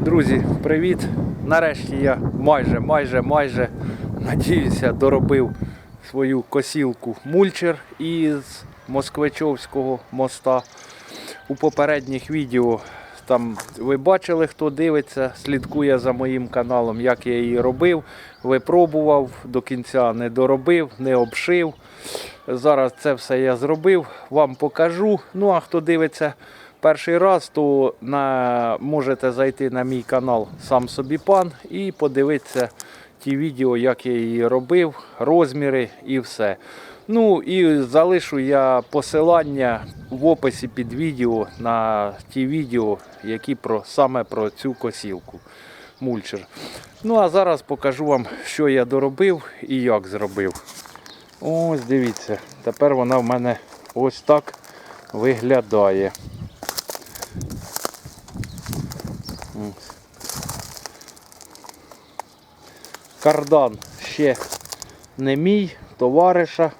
Друзі, привіт! Нарешті я майже, майже, майже надіюся, доробив свою косілку мульчер із Москвичовського моста. У попередніх відео там ви бачили, хто дивиться, слідкує за моїм каналом, як я її робив, випробував, до кінця не доробив, не обшив. Зараз це все я зробив, вам покажу. Ну а хто дивиться перший раз, то на, можете зайти на мій канал Сам собі пан і подивитися ті відео, як я її робив, розміри і все. Ну і залишу я посилання в описі під відео на ті відео, які про, саме про цю косілку. Мульчер. Ну а зараз покажу вам, що я доробив і як зробив. Ось дивіться, тепер вона в мене ось так виглядає. Кардан ще не мій, товариша.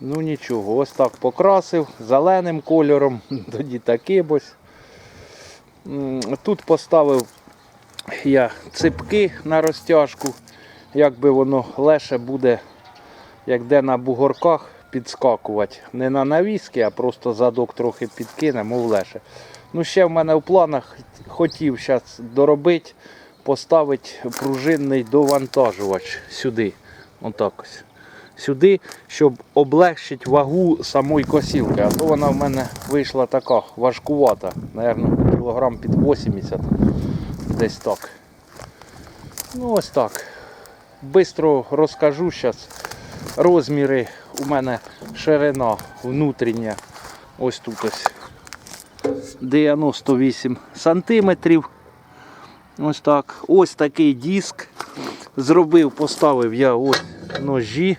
Ну нічого, ось так покрасив зеленим кольором, тоді таким ось. Тут поставив я ципки на розтяжку, якби воно леше буде, як де на бугорках, підскакувати. Не на навіски, а просто задок трохи підкине, мов леше. Ну, ще в мене в планах хотів зараз доробити, поставити пружинний довантажувач сюди. Отак ось. Сюди, щоб облегшити вагу самої косілки. А то вона в мене вийшла така важкувата. Наверно, кілограм під 80. Десь так. Ну ось так. Бистро розкажу зараз. Розміри у мене ширина внутрішня. Ось тут ось 98 сантиметрів. Ось так. Ось такий диск. Зробив, поставив я ось ножі.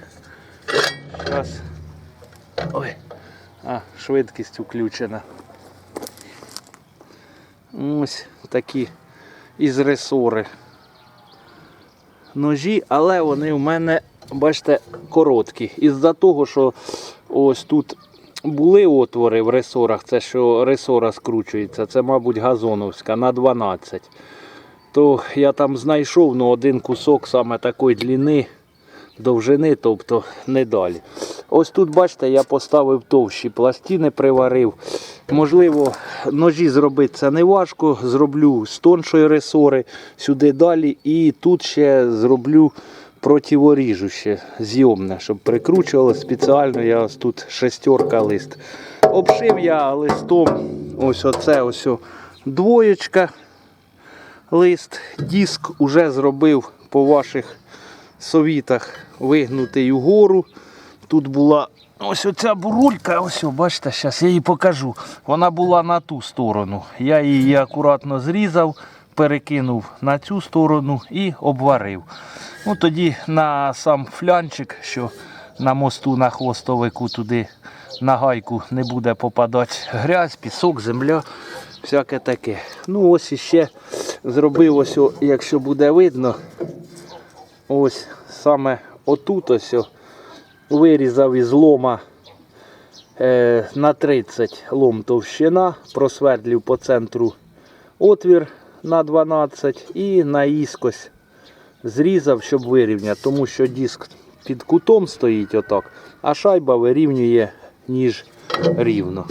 Зараз. Ой. А, швидкість включена. Ось такі із ресори. Ножі, але вони в мене, бачите, короткі. Із-за того, що ось тут були отвори в ресорах, це що ресора скручується, це, мабуть, газоновська на 12. То я там знайшов ну, один кусок саме такої длини, довжини, тобто не далі. Ось тут, бачите, я поставив товщі пластини, приварив. Можливо, ножі зробити це не важко. Зроблю з тоншої ресори сюди далі. І тут ще зроблю противоріжуще, зйомне, щоб прикручувало спеціально. Я ось тут шестерка лист. Обшив я листом ось оце ось двоєчка лист. Диск уже зробив по ваших совітах вигнутий угору. Тут була ось оця бурулька, ось, бачите, зараз я її покажу. Вона була на ту сторону. Я її акуратно зрізав, перекинув на цю сторону і обварив. Ну, Тоді на сам флянчик, що на мосту на хвостовику туди на гайку не буде попадати грязь, пісок, земля, всяке таке. Ну ось іще зробив ось, якщо буде видно, ось саме отут ось вирізав із лома е, на 30 лом товщина, просвердлив по центру отвір на 12 і наїскось зрізав, щоб вирівняти, тому що диск під кутом стоїть отак, а шайба вирівнює ніж рівно.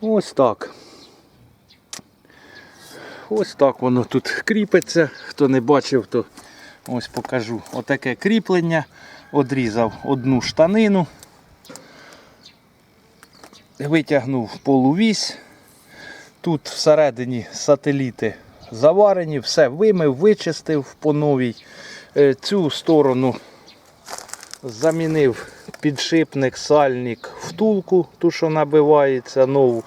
Ось так. Ось так воно тут кріпиться. Хто не бачив, то ось покажу. Отаке кріплення. Одрізав одну штанину, витягнув полувісь. Тут всередині сателіти заварені, все вимив, вичистив по новій. Е, Цю сторону замінив підшипник, сальник, втулку, ту, що набивається нову.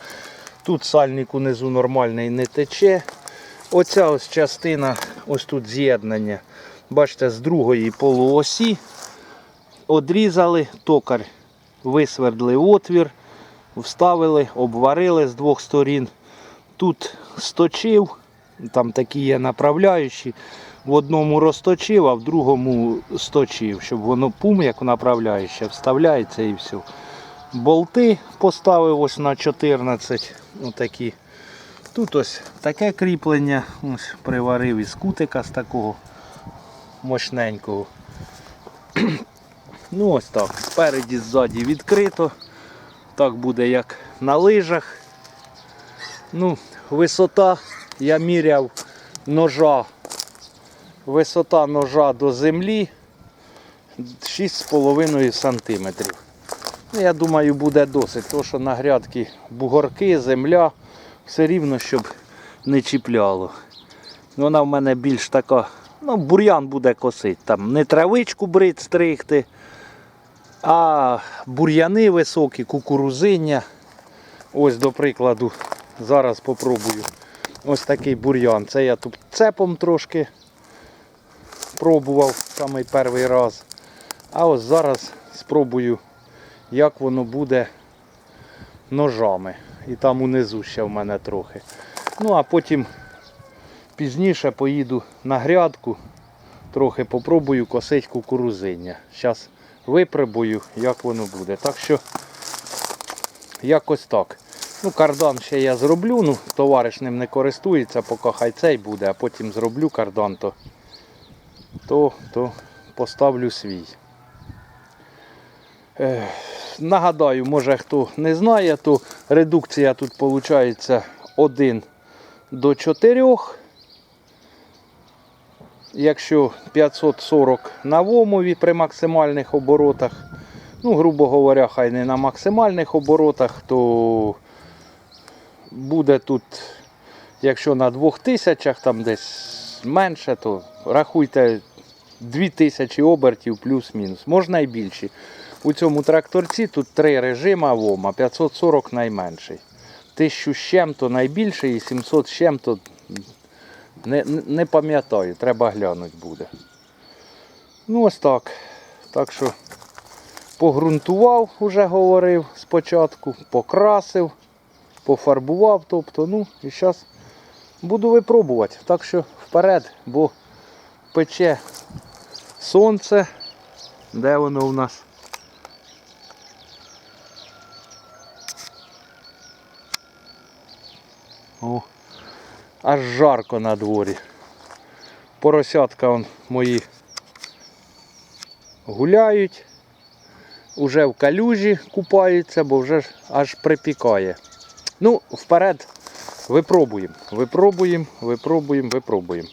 Тут сальник унизу нормальний не тече. Оця ось частина, ось тут з'єднання. Бачите, з другої полуосі одрізали, токар висвердлив отвір, вставили, обварили з двох сторін. Тут сточив, там такі є направляючі. В одному розточив, а в другому сточив, щоб воно пум, як направляюче, вставляється і все. Болти поставив ось на 14. Отакі. Тут ось таке кріплення, ось приварив із кутика з такого мощненького. Ну ось так, спереді, ззаді відкрито. Так буде як на лижах. Ну, висота я міряв ножа. Висота ножа до землі 6,5 см. Ну, я думаю, буде досить, тому що на грядки бугорки, земля, все рівно, щоб не чіпляло. Вона в мене більш така, ну, бур'ян буде косити. Там не травичку брить стригти, а бур'яни високі, кукурузиння. Ось, до прикладу, зараз попробую. Ось такий бур'ян. Це я тут цепом трошки пробував самий перший раз. А ось зараз спробую, як воно буде ножами. І там унизу ще в мене трохи. Ну а потім пізніше поїду на грядку, трохи попробую косить кукурузиння. Зараз випробую, як воно буде. Так що якось так. Ну, кардан ще я зроблю, ну, товариш ним не користується, поки хай цей буде, а потім зроблю кардан, то, то, то поставлю свій. Е, нагадаю, може хто не знає, то редукція тут виходить 1 до 4. Якщо 540 на вомові при максимальних оборотах, ну, грубо говоря, хай не на максимальних оборотах, то буде тут, якщо на 2000 там десь менше, то рахуйте 2000 обертів плюс-мінус. Можна і більше. У цьому тракторці тут три режима ВОМа, 540 найменший. 1000 з чим-то найбільший і 700 з чим-то не, не, пам'ятаю, треба глянути буде. Ну ось так. Так що погрунтував, вже говорив спочатку, покрасив, пофарбував, тобто, ну і зараз буду випробувати. Так що вперед, бо пече сонце. Де воно у нас? О, аж жарко на дворі. Поросятка он мої гуляють, уже в калюжі купаються, бо вже аж припікає. Ну, вперед, випробуємо, випробуємо, випробуємо, випробуємо.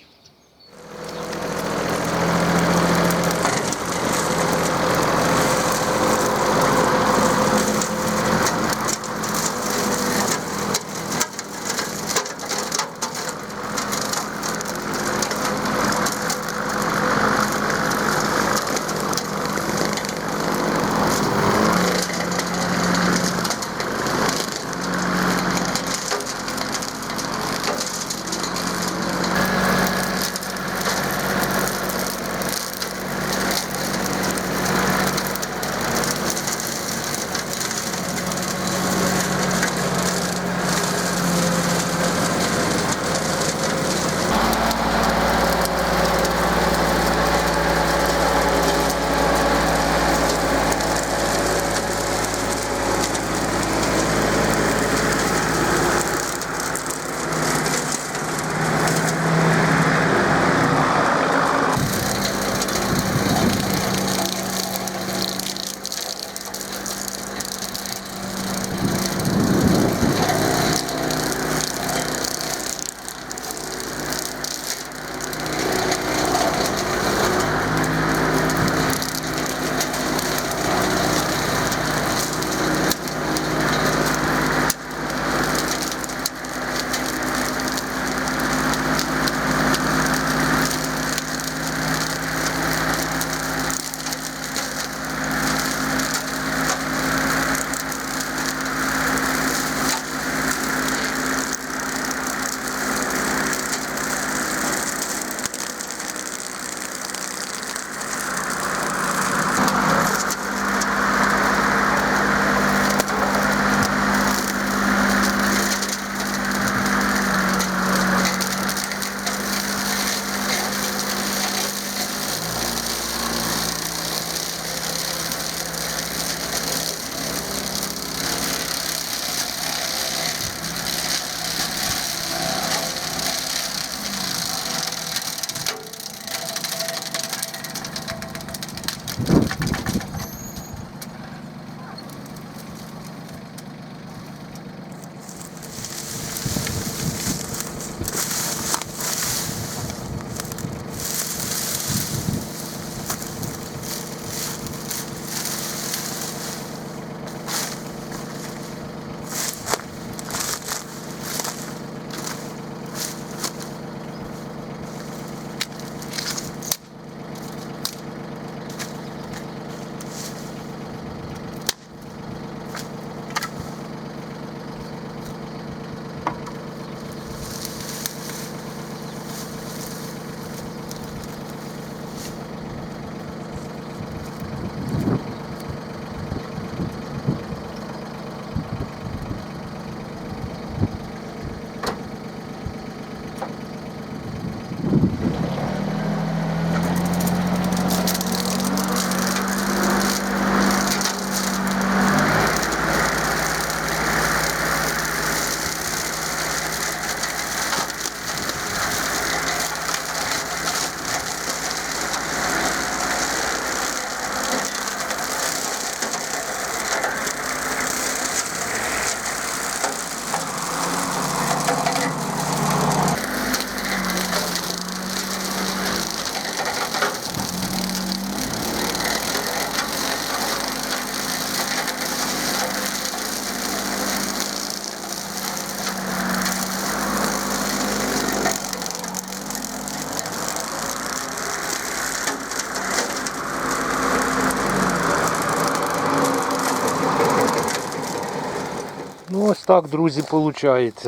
Так, друзі, виходить.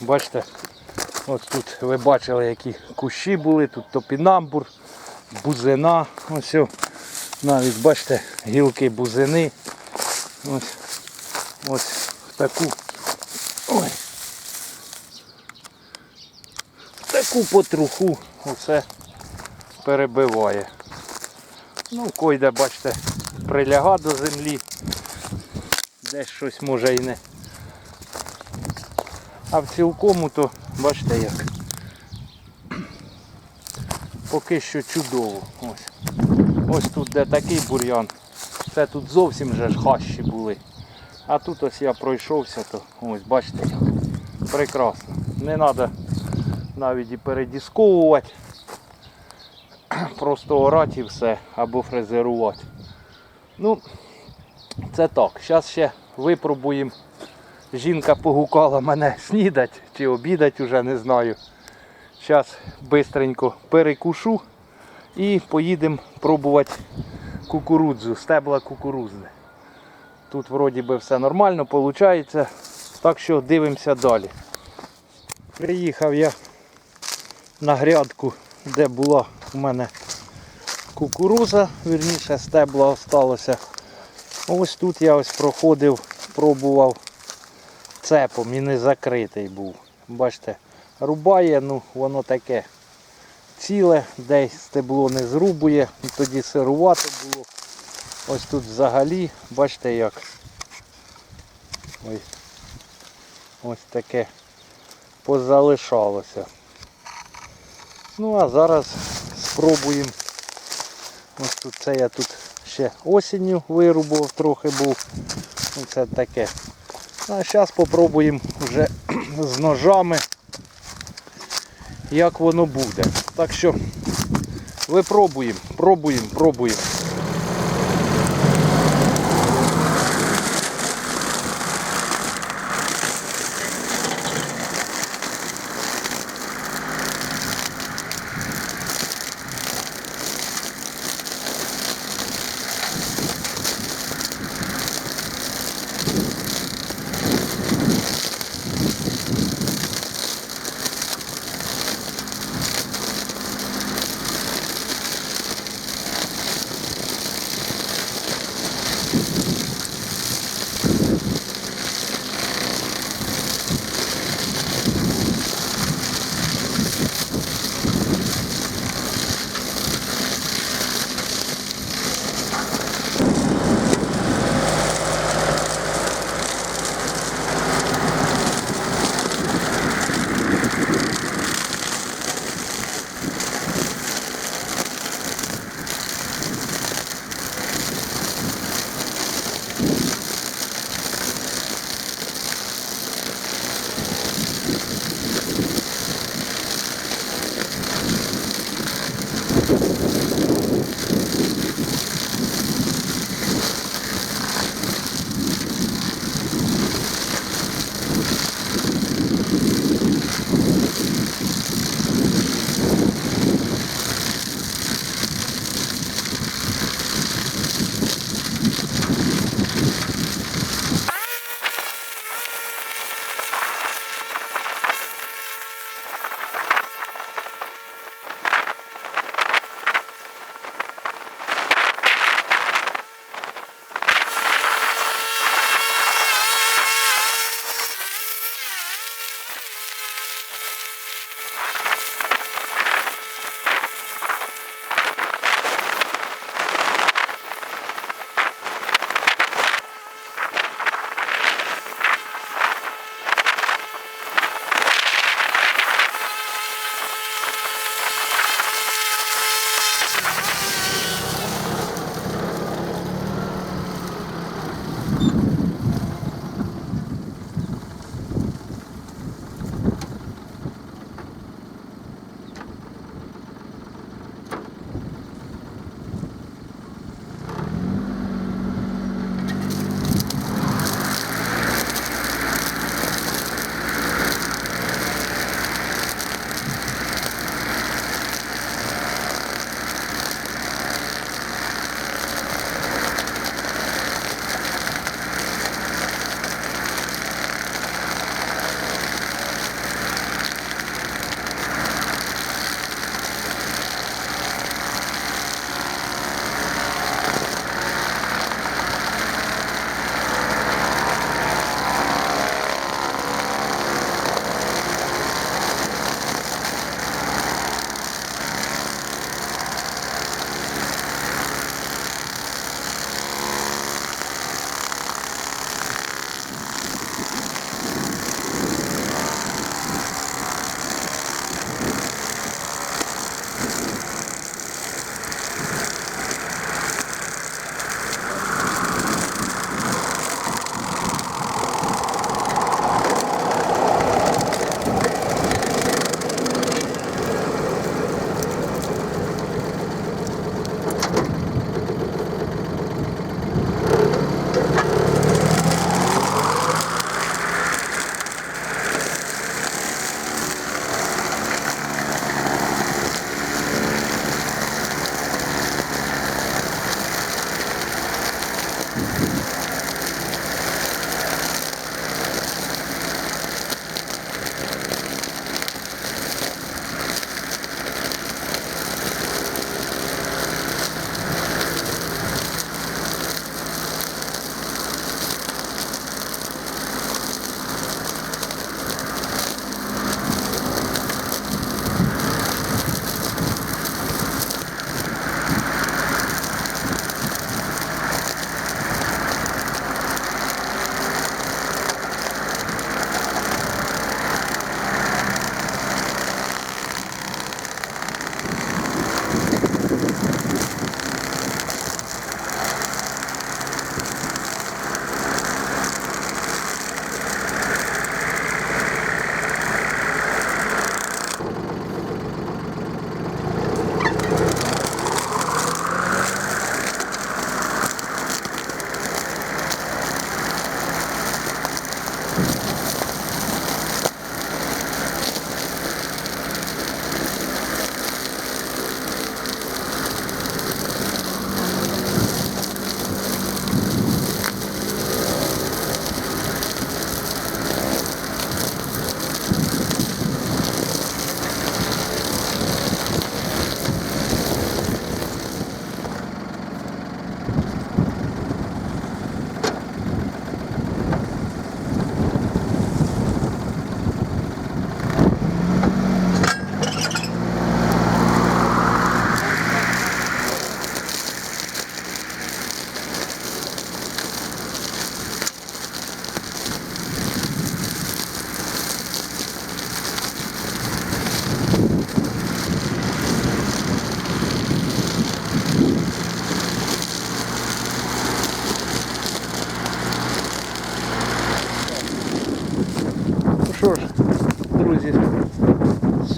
Бачите, от тут ви бачили, які кущі були, тут топінамбур, бузина. Ось навіть бачите, гілки бузини. Ось, ось в таку. Ой. в Таку потруху оце перебиває. Ну, койде, бачите, приляга до землі. Десь щось може і не. А в цілкому то, бачите як. Поки що чудово. Ось. Ось тут де такий бур'ян. Це тут зовсім же ж хащі були. А тут ось я пройшовся, то ось бачите як. Прекрасно. Не треба навіть і передісковувати. Просто орати і все, або фрезерувати. Ну, це так. Зараз ще випробуємо. Жінка погукала мене снідать чи обідать, уже не знаю. Зараз швидко перекушу і поїдемо пробувати кукурудзу, стебла кукурудзи. Тут вроді би все нормально, виходить. Так що дивимося далі. Приїхав я на грядку, де була у мене кукуруза, вірніше стебла осталося. Ось тут я ось проходив, пробував цепом і не закритий був. Бачите, рубає, ну воно таке ціле, десь стебло не зрубує, тоді сирувати було. Ось тут взагалі, бачите як. Ось, ось таке позалишалося. Ну а зараз спробуємо. Ось тут це я тут ще осінню вирубав, трохи був. Ну, Це таке. А зараз спробуємо вже з ножами, як воно буде. Так що випробуємо, пробуємо, пробуємо.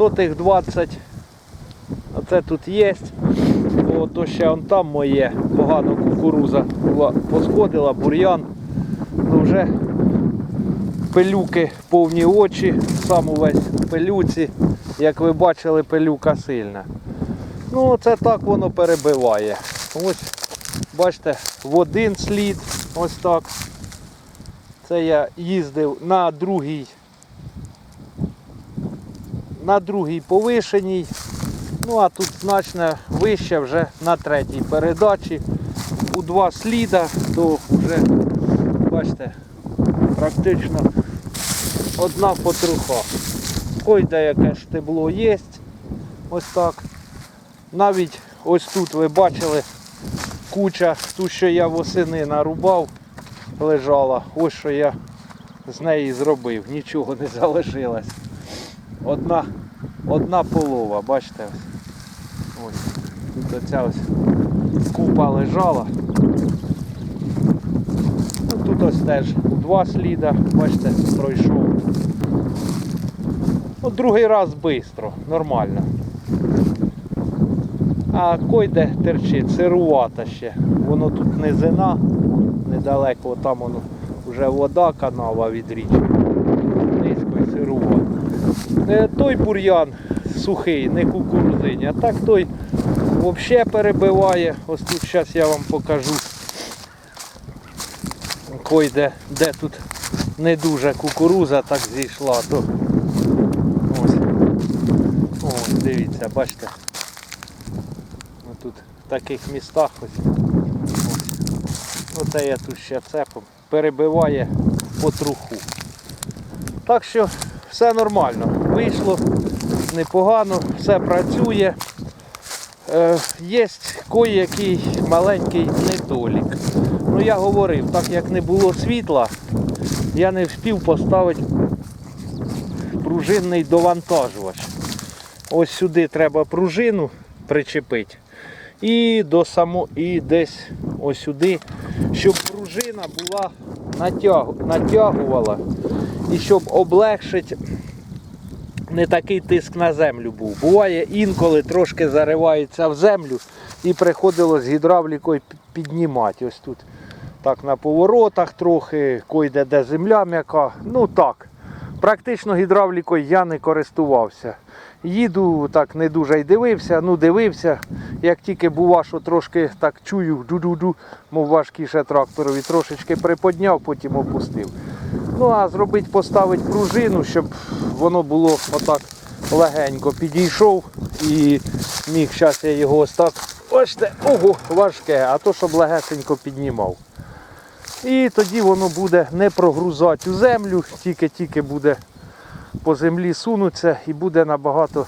Сотих 20. Оце тут є. О, ще он там моє погано кукуруза була посходила, бур'ян. Ну вже пилюки повні очі, сам увесь пилюці. Як ви бачили, пилюка сильна. Ну, це так воно перебиває. Ось, бачите, в один слід, ось так. Це я їздив на другій, на другій повишеній. Ну а тут значно вище вже на третій передачі. У два сліда, то вже, бачите, практично одна потруха. Ой, де яке штебло є. Ось так. Навіть ось тут ви бачили куча, ту, що я восени нарубав, лежала. Ось що я з неї зробив. Нічого не залишилось. Одна, одна полова, бачите? Ось. Ось. Тут оця ось купа лежала. Ну, тут ось теж два сліда, бачите, пройшов. Ну, другий раз швидко, нормально. А койде терчить, сирувата ще. Воно тут низина, недалеко, там воно вже вода канава від річки. Низько і сирувата. Е, Той бур'ян сухий, не кукурузині, а так той взагалі перебиває. Ось тут зараз я вам покажу. Койде, де тут не дуже кукуруза так зійшла, то ось. Ось, дивіться, бачите. Тут в таких містах ось. ось. Оце я тут ще цепом. Перебиває потруху. Так що все нормально. Вийшло непогано, все працює. Е, є кое-який маленький недолік. Ну я говорив, так як не було світла, я не встиг поставити пружинний довантажувач. Ось сюди треба пружину причепити. І до само, і десь ось сюди, щоб пружина була натягу, натягувала і щоб облегшити не такий тиск на землю був. Буває інколи трошки заривається в землю і приходилось гідравлікою піднімати. Ось тут так на поворотах трохи, койде де земля м'яка. Ну так. Практично гідравлікою я не користувався. Їду так не дуже й дивився, ну дивився. Як тільки бува, що трошки так чую, ду-ду-ду, мов важкіше тракторові, трошечки приподняв, потім опустив. Ну а зробити, поставити пружину, щоб воно було отак легенько підійшов і міг зараз я його ось так, бачите, ого, важке, а то щоб легесенько піднімав. І тоді воно буде не прогрузати у землю, тільки-тільки буде по землі сунуться і буде набагато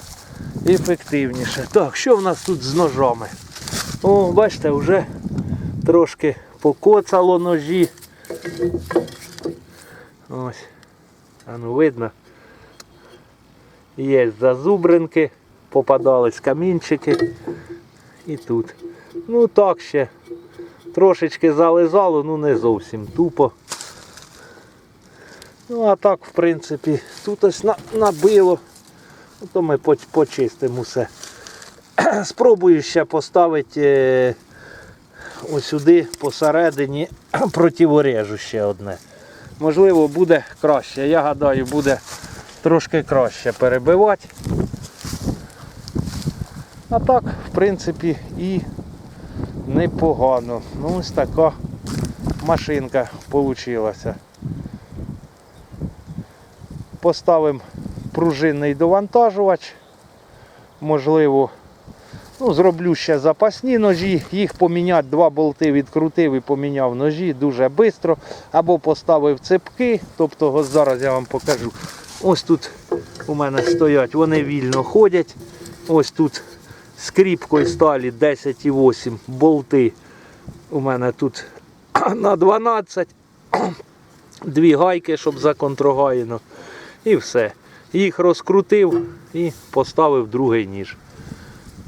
ефективніше. Так, що в нас тут з ножами? О, бачите, вже трошки покоцало ножі. Ось. А ну видно. Є зазубринки, попадались камінчики. І тут. Ну так ще. Трошечки зализало, ну не зовсім тупо. Ну а так, в принципі, тут ось набило. Ну, то ми почистимо все. Спробую ще поставити е, ось сюди посередині противорежу ще одне. Можливо, буде краще. Я гадаю, буде трошки краще перебивати. А так, в принципі, і непогано. Ну, ось така машинка вийшла. Поставимо пружинний довантажувач. Можливо, ну, зроблю ще запасні ножі, їх поміняти, два болти відкрутив і поміняв ножі дуже швидко. Або поставив цепки, тобто зараз я вам покажу. Ось тут у мене стоять, вони вільно ходять. Ось тут скріпкою сталі 10,8 болти. У мене тут на 12. Дві гайки, щоб законтрогаєно. І все. Їх розкрутив і поставив другий ніж.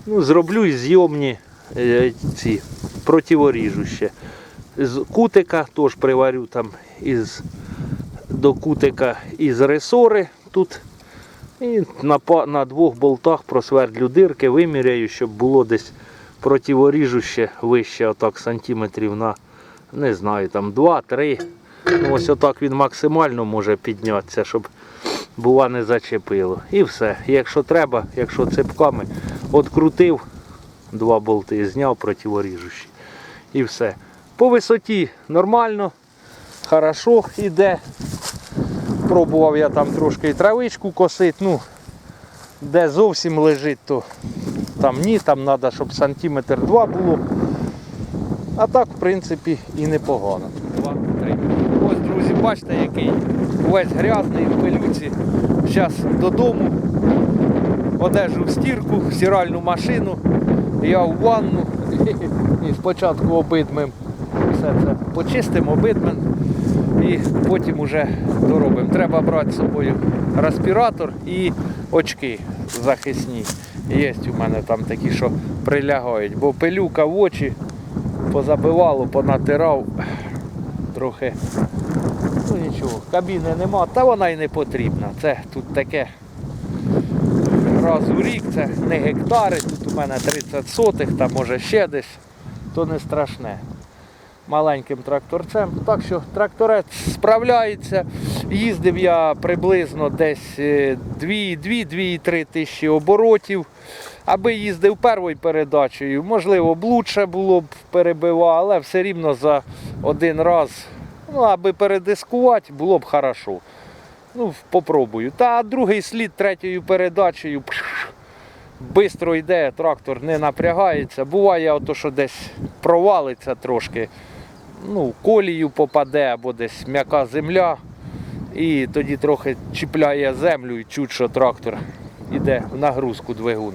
Ну, зроблю і зйомні е, ці противоріжущі. З кутика теж приварю там із, до кутика із ресори. Тут І на, на двох болтах просвердлю дирки, виміряю, щоб було десь противоріжуще вище, отак сантиметрів на, не знаю, там 2-3. Ну, ось отак він максимально може піднятися, щоб бува не зачепило. І все. Якщо треба, якщо цепками открутив два болти, зняв противоріжущі. І все. По висоті нормально, хорошо йде. Пробував я там трошки і травичку косити. Ну, де зовсім лежить, то там ні, там треба, щоб сантиметр два було. А так, в принципі, і непогано. Ось, друзі, бачите, який весь грязний в пилюці. Зараз додому. Одежу в стірку, в стиральну машину, я в ванну. І спочатку обидмим все це почистимо, обидмим і потім уже доробимо. Треба брати з собою респіратор і очки захисні. Є у мене там такі, що прилягають, бо пилюка в очі позабивало, понатирав трохи. Ну нічого, кабіни нема, та вона й не потрібна. Це тут таке раз у рік, це не гектари, тут у мене 30 сотих, там може ще десь, то не страшне. Маленьким тракторцем. Так що тракторець справляється. Їздив я приблизно десь 2-2-3 тисячі оборотів. Аби їздив першою передачею, можливо, б лучше було б перебивав, але все рівно за один раз, ну, аби передискувати, було б хорошо. Ну, попробую. Та другий слід третьою передачею. Бистро йде, трактор не напрягається. Буває, ото, що десь провалиться трошки, ну, колію попаде або десь м'яка земля. І тоді трохи чіпляє землю і чуть, що трактор йде в нагрузку двигун.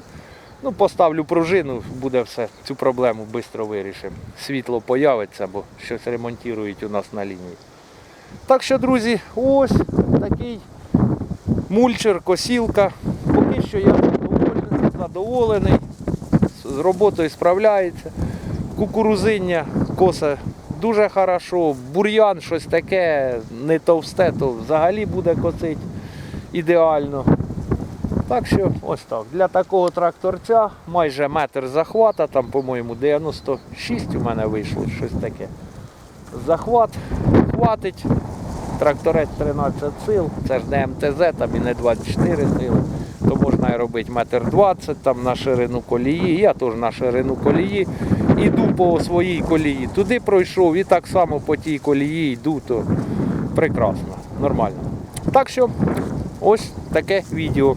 Ну, поставлю пружину, буде все. Цю проблему швидко вирішимо. Світло появиться, бо щось ремонтують у нас на лінії. Так що, друзі, ось такий мульчер, косілка. Поки що я задоволений, задоволений, з роботою справляється. Кукурузиння коса дуже хорошо, бур'ян щось таке, не товсте, то взагалі буде косить ідеально. Так що ось так. Для такого тракторця майже метр захвата, там, по-моєму, 96 у мене вийшло, щось таке. Захват хватить. Тракторець 13 сил, це ж не МТЗ, там і не 24 сили, то можна і робити метр 20 там на ширину колії. Я теж на ширину колії іду по своїй колії. Туди пройшов і так само по тій колії йду, то прекрасно, нормально. Так що ось таке відео.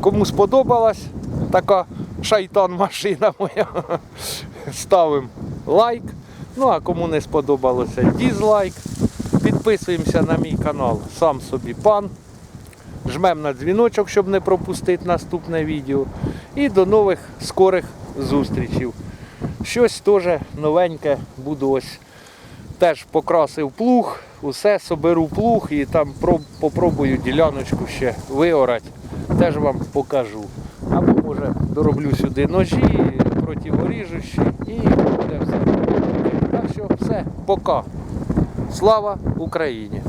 Кому сподобалась така шайтан-машина моя, ставимо лайк. Ну а кому не сподобалося, дізлайк. Підписуємося на мій канал Сам собі пан. Жмемо на дзвіночок, щоб не пропустити наступне відео. І до нових скорих зустрічей. Щось теж новеньке буду ось теж покрасив плуг, усе соберу плуг і там проб- попробую діляночку ще виорати. Теж вам покажу. Або може дороблю сюди ножі, противоріжущі і буде все. Так що все, пока. Слава Україні!